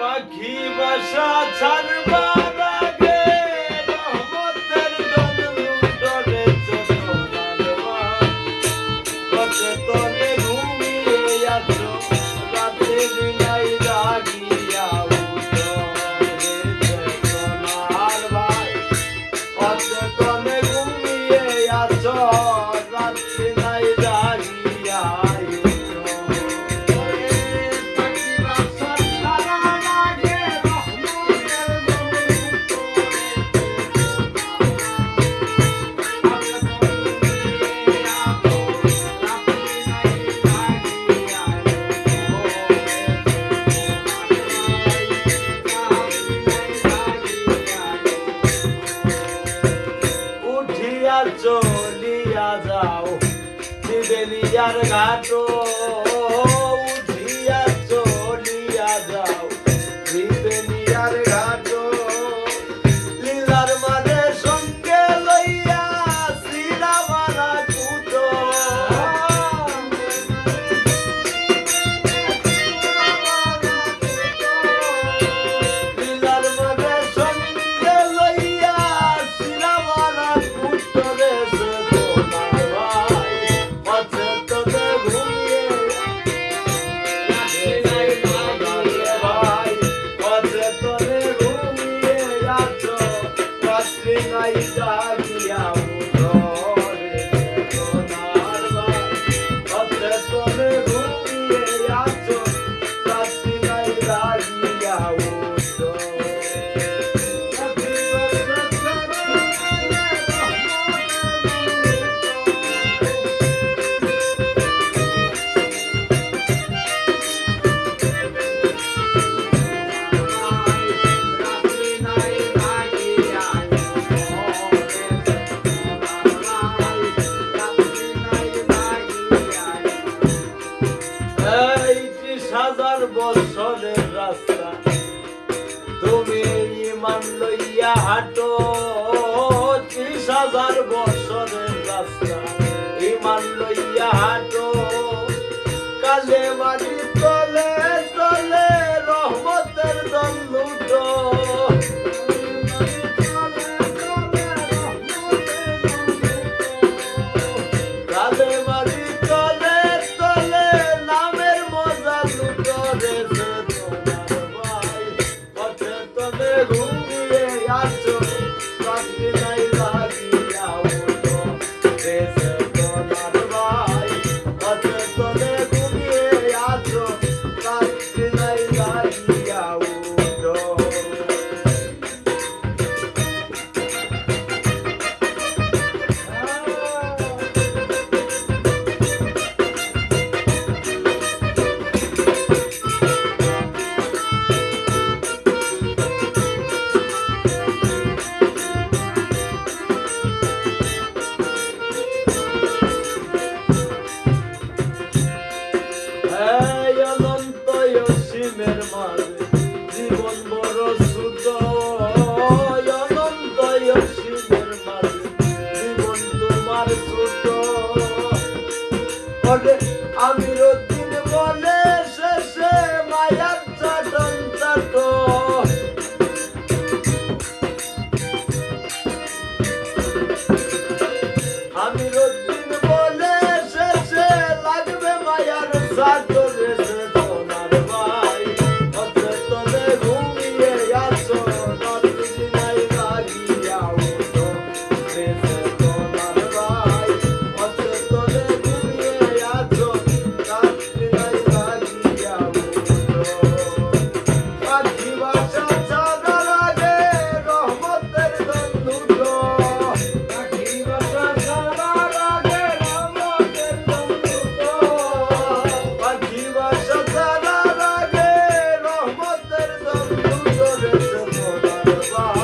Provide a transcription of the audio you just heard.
পাখি বাসা ছাড়বার আগে রহমতের দনু ডরে কত তনে ঘুমিয়ে আছো রাতের নাই। জাগিয়া উঠো রে ভাই কত তনে ঘুমিয়ে আছো চলিয়া যাও। দিবেলিয়ার ঘাট উঠিয়া চলিয়া যাও। তুমি ইমান লইয়া হাঁটো ত্রিশ হাজার বছরের রাস্তা। ইমান লইয়া হাঁটো কালে বাড়ি Marco. Bye.